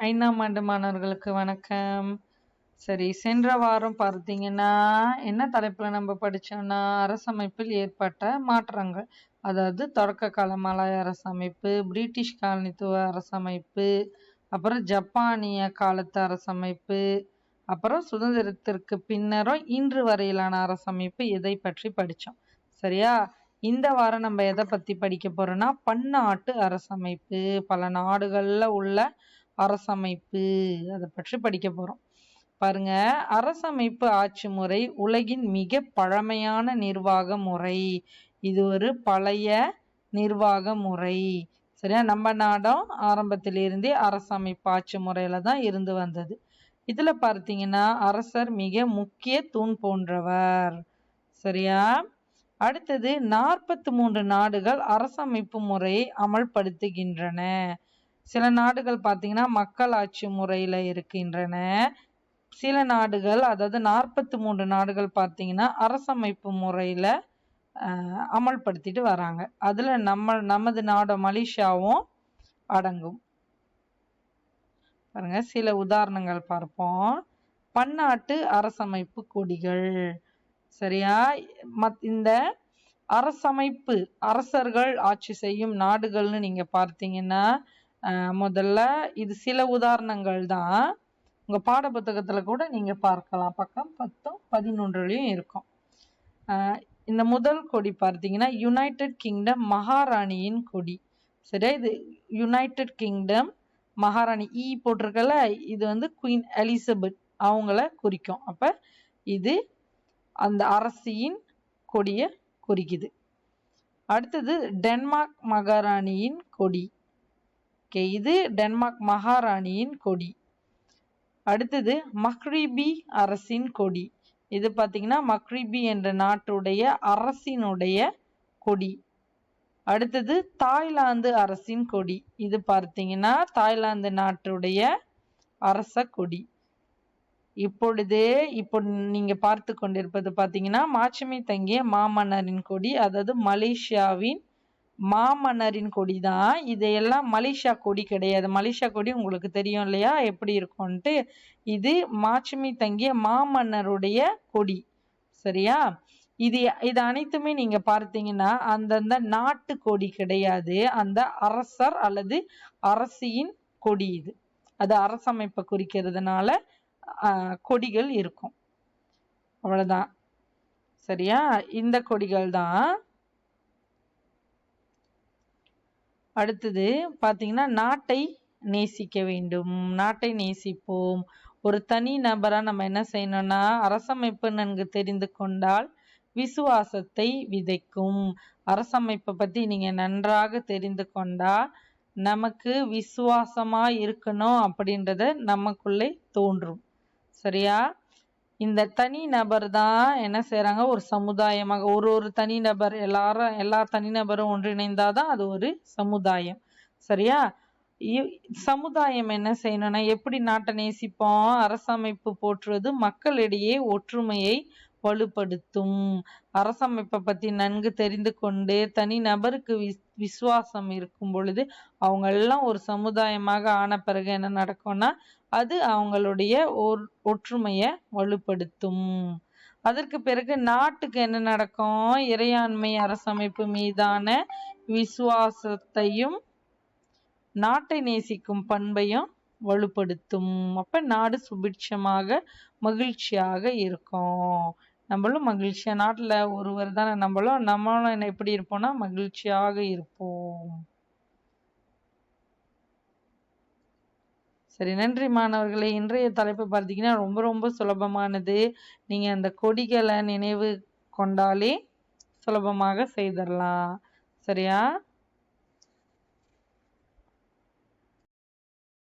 ஐந்தாம் ஆண்டு மாணவர்களுக்கு வணக்கம். சரி சென்ற வாரம் பார்த்தீங்கன்னா என்ன தலைப்பில் நம்ம படித்தோம்னா அரசமைப்பில் ஏற்பட்ட மாற்றங்கள். அதாவது தொடக்க கால மலாய அரசமைப்பு பிரிட்டிஷ் காலனித்துவ அரசமைப்பு அப்புறம் ஜப்பானிய காலத்து அரசமைப்பு அப்புறம் சுதந்திரத்திற்கு பின்னரும் இன்று வரையிலான அரசமைப்பு இதை பற்றி படித்தோம் சரியா? இந்த வாரம் நம்ம எதை பற்றி படிக்க போறோம்னா பன்னாட்டு அரசமைப்பு. பல நாடுகளில் உள்ள அரசமைப்பு அதை பற்றி படிக்க போகிறோம் பாருங்க அரசமைப்பு ஆட்சி முறை உலகின் மிக பழமையான நிர்வாக முறை. இது ஒரு பழைய நிர்வாக முறை. சரியா? நம்ம நாடும் ஆரம்பத்திலிருந்தே அரசமைப்பு ஆட்சி முறையில் தான் இருந்து வந்தது. இதுல பார்த்தீங்கன்னா அரசர் மிக முக்கிய தூண் போன்றவர். சரியா? அடுத்தது நாற்பத்தி மூன்று நாடுகள் அரசமைப்பு முறையை அமல்படுத்துகின்றன. சில நாடுகள் பார்த்தீங்கன்னா மக்களாட்சி முறையில் இருக்கின்றன. சில நாடுகள் அதாவது நாற்பத்தி மூன்று நாடுகள் பார்த்தீங்கன்னா அரசமைப்பு முறையில் அமல்படுத்திட்டு வராங்க. அதில் நம்ம நமது நாடு மலேசியாவும் அடங்கும். பாருங்க சில உதாரணங்கள் பார்ப்போம். பன்னாட்டு அரசமைப்பு கொடிகள். சரியா? மத் இந்த அரசமைப்பு அரசர்கள் ஆட்சி செய்யும் நாடுகள்னு நீங்க பார்த்தீங்கன்னா முதல்ல இது சில உதாரணங்கள் தான். உங்கள் பாட புத்தகத்தில் கூட நீங்கள் பார்க்கலாம். பக்கம் பத்தும் பதினொன்றுலையும் இருக்கும். இந்த முதல் கொடி பார்த்தீங்கன்னா யுனைடெட் கிங்டம் மகாராணியின் கொடி. சரியா? இது யுனைடெட் கிங்டம் மகாராணி ஈ போட்டிருக்கல இது வந்து குயின் எலிசபெத் அவங்கள குறிக்கும். அப்போ இது அந்த அரசியின் கொடியை குறிக்குது. அடுத்தது டென்மார்க் மகாராணியின் கொடி. ஓகே இது டென்மார்க் மகாராணியின் கொடி. அடுத்தது மக்ரிபி அரசின் கொடி. இது பார்த்தீங்கன்னா மக்ரிபி என்ற நாட்டுடைய அரசினுடைய கொடி. அடுத்தது தாய்லாந்து அரசின் கொடி. இது பார்த்தீங்கன்னா தாய்லாந்து நாட்டுடைய அரச கொடி. இப்பொழுது இப்போ நீங்க பார்த்து கொண்டிருப்பது பார்த்தீங்கன்னா மாட்சிமை தங்கிய மாமன்னரின் கொடி அதாவது மலேசியாவின் மாமன்னரின் கொடி தான் இதையெல்லாம் மலேசியா கொடி கிடையாது. மலேசியா கொடி உங்களுக்கு தெரியும் இல்லையா? எப்படி இருக்கும்ன்ட்டு. இது மாட்சுமி தங்கிய மாமன்னருடைய கொடி. சரியா? இது இது அனைத்துமே நீங்க பார்த்தீங்கன்னா அந்தந்த நாட்டு கொடி கிடையாது. அந்த அரசர் அல்லது அரசியின் கொடி இது. அது அரசமைப்பை குறிக்கிறதுனால கொடிகள் இருக்கும். அவ்வளோதான் சரியா? இந்த கொடிகள் தான் அடுத்தது பார்த்தீங்கன்னா நாட்டை நேசிக்க வேண்டும். நாட்டை நேசிப்போம். ஒரு தனி நபராக நம்ம என்ன செய்யணும்னா அரசமைப்பு நன்கு தெரிந்து கொண்டால் விசுவாசத்தை விதைக்கும். அரசமைப்பை பற்றி நீங்கள் நன்றாக தெரிந்து கொண்டால் நமக்கு விசுவாசமாக இருக்கணும் அப்படின்றத நமக்குள்ளே தோன்றும். சரியா? இந்த தனி நபர் தான் என்ன செய்கிறாங்க ஒரு சமுதாயமாக ஒரு ஒரு தனி நபர் எல்லாரும் எல்லா தனிநபரும் ஒன்றிணைந்தாதான் அது ஒரு சமுதாயம். சரியா? சமுதாயம் என்ன செய்யணும்னா எப்படி நாட்டை நேசிப்போம்? அரசமைப்பு போற்றுவது மக்களிடையே ஒற்றுமையை வலுப்படுத்தும். அரசமைப்பை பத்தி நன்கு தெரிந்து கொண்டு தனி நபருக்கு விஸ் விசுவாசம் இருக்கும் பொழுது அவங்க எல்லாம் ஒரு சமுதாயமாக ஆன பிறகு என்ன நடக்கும்னா அது அவங்களுடைய ஒற்றுமையை வலுப்படுத்தும். அதற்கு பிறகு நாட்டுக்கு என்ன நடக்கும்? இறையாண்மை அரசமைப்பு மீதான விசுவாசத்தையும் நாட்டை நேசிக்கும் பண்பையும் வலுப்படுத்தும். அப்ப நாடு சுபிட்சமாக மகிழ்ச்சியாக இருக்கும். நம்மளும் மகிழ்ச்சியா நாட்டுல ஒருவர் தானே நம்மளும் நம்மளும் எப்படி இருப்போம்னா மகிழ்ச்சியாக இருப்போம். சரி நன்றி மாணவர்களே. இன்றைய தலைப்பு பார்த்தீங்கன்னா ரொம்ப ரொம்ப சுலபமானது. நீங்கள் அந்த கொடிகளை நினைவு கொண்டாலே சுலபமாக செய்திடலாம் சரியா?